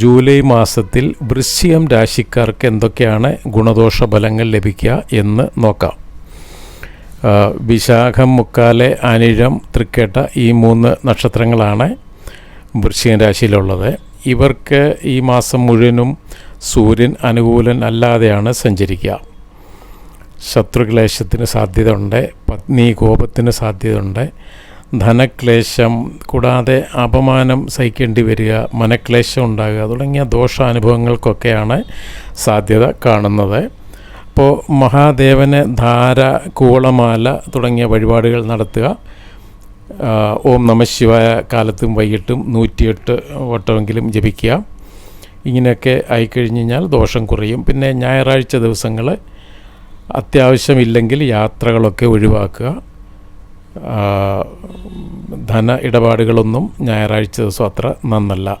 July മാസത്തിൽ വൃശ്ചികം രാശിക്കാർക്ക് എന്തൊക്കെയാണ് ഗുണദോഷ ഫലങ്ങൾ ലഭിക്കുക എന്ന് നോക്കാം. വിശാഖം മുക്കാലെ അനിഴം തൃക്കേട്ട ഈ മൂന്ന് നക്ഷത്രങ്ങളാണ് വൃശ്ചിക രാശിയിലുള്ളത്. ഇവർക്ക് ഈ മാസം മുഴുവനും സൂര്യൻ അനുകൂലൻ അല്ലാതെയാണ് സഞ്ചരിക്കുക. ശത്രുക്ലേശത്തിന് സാധ്യതയുണ്ട് പത്നി കോപത്തിന് സാധ്യതയുണ്ട് ധനക്ലേശം കൂടാതെ അപമാനം സഹിക്കേണ്ടി വരിക മനക്ലേശം ഉണ്ടാകുക തുടങ്ങിയ ദോഷാനുഭവങ്ങൾക്കൊക്കെയാണ് സാധ്യത കാണുന്നത്. അപ്പോൾ മഹാദേവന് ധാര കൂളമാല തുടങ്ങിയ വഴിപാടുകൾ നടത്തുക. ഓം നമശിവായ കാലത്തും വൈകിട്ടും നൂറ്റിയെട്ട് വട്ടമെങ്കിലും ജപിക്കുക. ഇങ്ങനെയൊക്കെ ആയിക്കഴിഞ്ഞ് കഴിഞ്ഞാൽ ദോഷം കുറയും. പിന്നെ ഞായറാഴ്ച ദിവസങ്ങൾ അത്യാവശ്യമില്ലെങ്കിൽ യാത്രകളൊക്കെ ഒഴിവാക്കുക. ധന ഇടപാടുകളൊന്നും ഞായറാഴ്ച ദിവസം അത്ര നന്നല്ല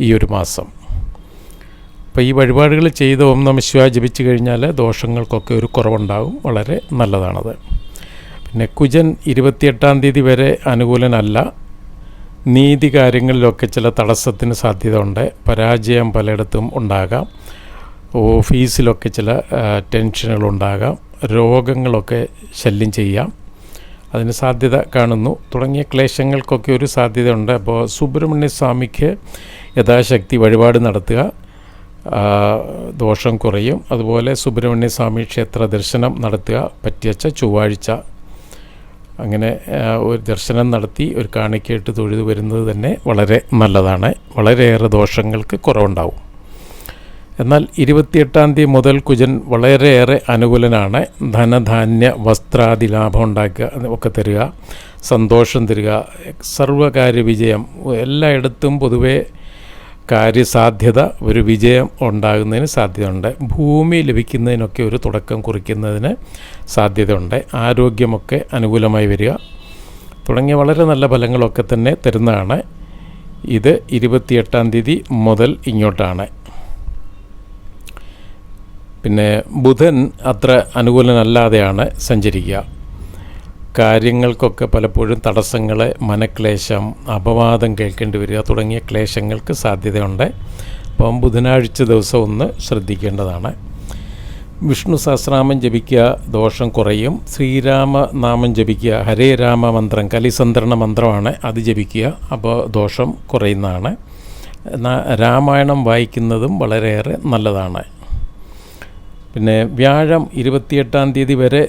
ഈ ഒരു മാസം. അപ്പോൾ ഈ വഴിപാടുകൾ ചെയ്ത് ഓം നമ ശിവായ ജപിച്ചു കഴിഞ്ഞാൽ ദോഷങ്ങൾക്കൊക്കെ ഒരു കുറവുണ്ടാകും വളരെ നല്ലതാണത്. പിന്നെ കുജൻ ഇരുപത്തിയെട്ടാം തീയതി വരെ അനുകൂലനല്ല. നീതി കാര്യങ്ങളിലൊക്കെ ചില തടസ്സത്തിന് സാധ്യത ഉണ്ട് പരാജയം പലയിടത്തും ഉണ്ടാകാം. ഓഫീസിലൊക്കെ ചില ടെൻഷനുകളുണ്ടാകാം. രോഗങ്ങളൊക്കെ ശല്യം ചെയ്യാം. അതിന് സാധ്യത കാണുന്നു. തുടങ്ങിയ ക്ലേശങ്ങൾക്കൊക്കെ ഒരു സാധ്യതയുണ്ട്. അപ്പോൾ സുബ്രഹ്മണ്യ സ്വാമിക്ക് യഥാശക്തി വഴിപാട് നടത്തുക ദോഷം കുറയും. അതുപോലെ സുബ്രഹ്മണ്യ സ്വാമി ക്ഷേത്ര ദർശനം നടത്തുക പറ്റിയച്ച ചൊവ്വാഴ്ച. അങ്ങനെ ഒരു ദർശനം നടത്തി ഒരു കാണിക്കയിട്ട് തൊഴുതു വരുന്നത് തന്നെ വളരെ നല്ലതാണ്. വളരെയേറെ ദോഷങ്ങൾക്ക് കുറവുണ്ടാവും. എന്നാൽ ഇരുപത്തിയെട്ടാം തീയതി മുതൽ കുജൻ വളരെയേറെ അനുകൂലനാണ്. ധനധാന്യ വസ്ത്രാദി ലാഭം ഉണ്ടാക്കുക ഒക്കെ തരിക സന്തോഷം തരിക സർവകാര്യ വിജയം എല്ലായിടത്തും പൊതുവേ കാര്യസാധ്യത ഒരു വിജയം ഉണ്ടാകുന്നതിന് സാധ്യതയുണ്ട്. ഭൂമി ലഭിക്കുന്നതിനൊക്കെ ഒരു തുടക്കം കുറിക്കുന്നതിന് സാധ്യതയുണ്ട്. ആരോഗ്യമൊക്കെ അനുകൂലമായി വരിക. തുടങ്ങിയ വളരെ നല്ല ഫലങ്ങളൊക്കെ തന്നെ തരുന്നതാണ്. ഇത് ഇരുപത്തിയെട്ടാം തീയതി മുതൽ ഇങ്ങോട്ടാണ്. പിന്നെ ബുധൻ അത്ര അനുകൂലനല്ലാതെയാണ് സഞ്ചരിക്കുക. കാര്യങ്ങൾക്കൊക്കെ പലപ്പോഴും തടസ്സങ്ങൾ മനക്ലേശം അപവാദം കേൾക്കേണ്ടി വരിക തുടങ്ങിയ ക്ലേശങ്ങൾക്ക് സാധ്യതയുണ്ട്. അപ്പം ബുധനാഴ്ച ദിവസം ഒന്ന് ശ്രദ്ധിക്കേണ്ടതാണ്. വിഷ്ണു സഹസ്രാമം ജപിക്കുക ദോഷം കുറയും. ശ്രീരാമ നാമം ജപിക്കുക ഹരേ രാമ മന്ത്രം കലിസന്ത്രണ മന്ത്രമാണ് അത് ജപിക്കുക. അപ്പോൾ ദോഷം കുറയുന്നതാണ്. രാമായണം വായിക്കുന്നതും വളരെയേറെ നല്ലതാണ്. പിന്നെ വ്യാഴം ഇരുപത്തിയെട്ടാം തീയതി വരെ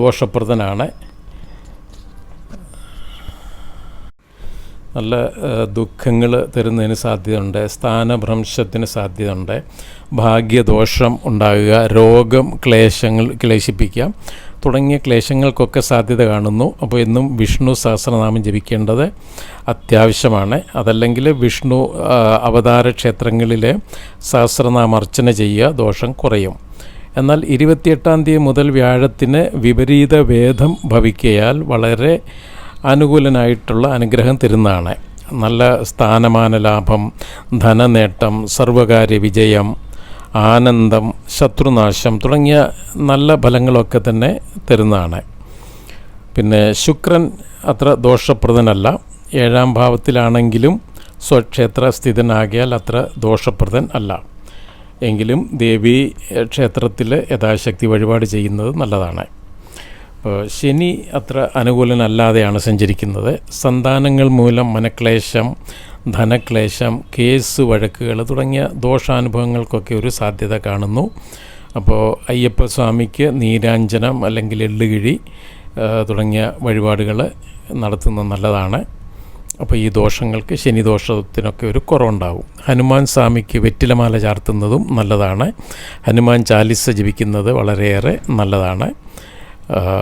ദോഷപ്രദനാണ്. നല്ല ദുഃഖങ്ങൾ തരുന്നതിന് സാധ്യതയുണ്ട് സ്ഥാനഭ്രംശത്തിന് സാധ്യതയുണ്ട് ഭാഗ്യദോഷം ഉണ്ടാകുക രോഗം ക്ലേശങ്ങൾ ക്ലേശിപ്പിക്കുക. തുടങ്ങിയ ക്ലേശങ്ങൾക്കൊക്കെ സാധ്യത കാണുന്നു. അപ്പോൾ എന്നും വിഷ്ണു സഹസ്രനാമം ജപിക്കേണ്ടത് അത്യാവശ്യമാണ്. അതല്ലെങ്കിൽ വിഷ്ണു അവതാര ക്ഷേത്രങ്ങളിൽ സഹസ്രനാമർച്ചന ചെയ്യുക ദോഷം കുറയും. എന്നാൽ ഇരുപത്തിയെട്ടാം തീയതി മുതൽ വ്യാഴത്തിന് വിപരീത വേദം ഭവിക്കയാൽ വളരെ അനുകൂലനായിട്ടുള്ള അനുഗ്രഹം തരുന്നതാണ്. നല്ല സ്ഥാനമാന ലാഭം ധനനേട്ടം സർവകാര്യ വിജയം ആനന്ദം ശത്രുനാശം തുടങ്ങിയ നല്ല ഫലങ്ങളൊക്കെ തന്നെ തരുന്നതാണ്. പിന്നെ ശുക്രൻ അത്ര ദോഷപ്രദനല്ല. ഏഴാം ഭാവത്തിലാണെങ്കിലും സ്വക്ഷേത്ര സ്ഥിതനാകിയാൽ അത്ര ദോഷപ്രദൻ അല്ല. എങ്കിലും ദേവീ ക്ഷേത്രത്തിൽ യഥാശക്തി വഴിപാട് ചെയ്യുന്നത് നല്ലതാണ്. ശനി അത്ര അനുകൂലനല്ലാതെയാണ് സഞ്ചരിക്കുന്നത്. സന്താനങ്ങൾ മൂലം മനക്ലേശം ധനക്ലേശം കേസ് വഴക്കുകൾ തുടങ്ങിയ ദോഷാനുഭവങ്ങൾക്കൊക്കെ ഒരു സാധ്യത കാണുന്നു. അപ്പോൾ അയ്യപ്പ സ്വാമിക്ക് നീരാഞ്ജനം അല്ലെങ്കിൽ എള്ളുകിഴി തുടങ്ങിയ വഴിപാടുകൾ നടത്തുന്നത് നല്ലതാണ്. അപ്പോൾ ഈ ദോഷങ്ങൾക്ക് ശനിദോഷത്തിനൊക്കെ ഒരു കുറവുണ്ടാവും. ഹനുമാൻ സ്വാമിക്ക് വെറ്റിലമാല ചാർത്തുന്നതും നല്ലതാണ്. ഹനുമാൻ ചാലിസ ജപിക്കുന്നത് വളരെയേറെ നല്ലതാണ്.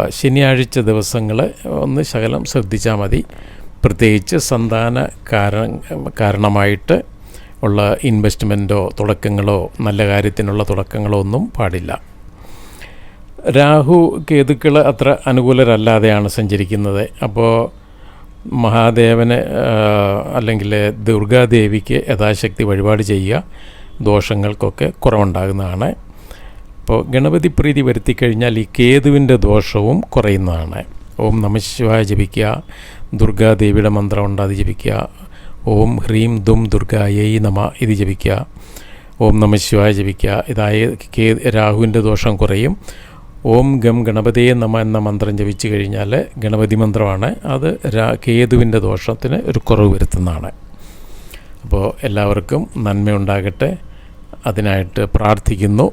ശനിയാഴ്ച ദിവസങ്ങൾ ഒന്ന് ശകലം ശ്രദ്ധിച്ചാൽ മതി. പ്രത്യേകിച്ച് സന്താന കാരണ കാരണമായിട്ട് ഉള്ള ഇൻവെസ്റ്റ്മെന്റോ തുടക്കങ്ങളോ നല്ല കാര്യത്തിനുള്ള തുടക്കങ്ങളോ ഒന്നും പാടില്ല. രാഹു കേതുക്കൾ അത്ര അനുകൂലരല്ലാതെയാണ് സഞ്ചരിക്കുന്നത്. അപ്പോൾ മഹാദേവന് അല്ലെങ്കിൽ ദുർഗാദേവിക്ക് യഥാശക്തി വഴിപാട് ചെയ്യുക ദോഷങ്ങൾക്കൊക്കെ കുറവുണ്ടാകുന്നതാണ്. അപ്പോൾ ഗണപതി പ്രീതി വരുത്തി കഴിഞ്ഞാൽ ഈ കേതുവിന്റെ ദോഷവും കുറയുന്നതാണ്. ഓം നമശിവായ ജപിക്കുക. ദുർഗാദേവിയുടെ മന്ത്രം അത് ജപിക്കുക. ഓം ഹ്രീം ദും ദുർഗായൈ നമ ഇത് ജപിക്കുക. ഓം നമശിവായ ജപിക്കുക. ഇതായ കേ രാഹുവിന്റെ ദോഷം കുറയും. ഓം ഗം ഗണപതിയെ നമ എന്ന മന്ത്രം ജപിച്ചു കഴിഞ്ഞാൽ ഗണപതി മന്ത്രമാണ്. അത് രാ കേതുവിന്റെ ദോഷത്തിന് ഒരു കുറവ് വരുത്തുന്നതാണ്. അപ്പോൾ എല്ലാവർക്കും നന്മയുണ്ടാകട്ടെ. അതിനായിട്ട് പ്രാർത്ഥിക്കുന്നു.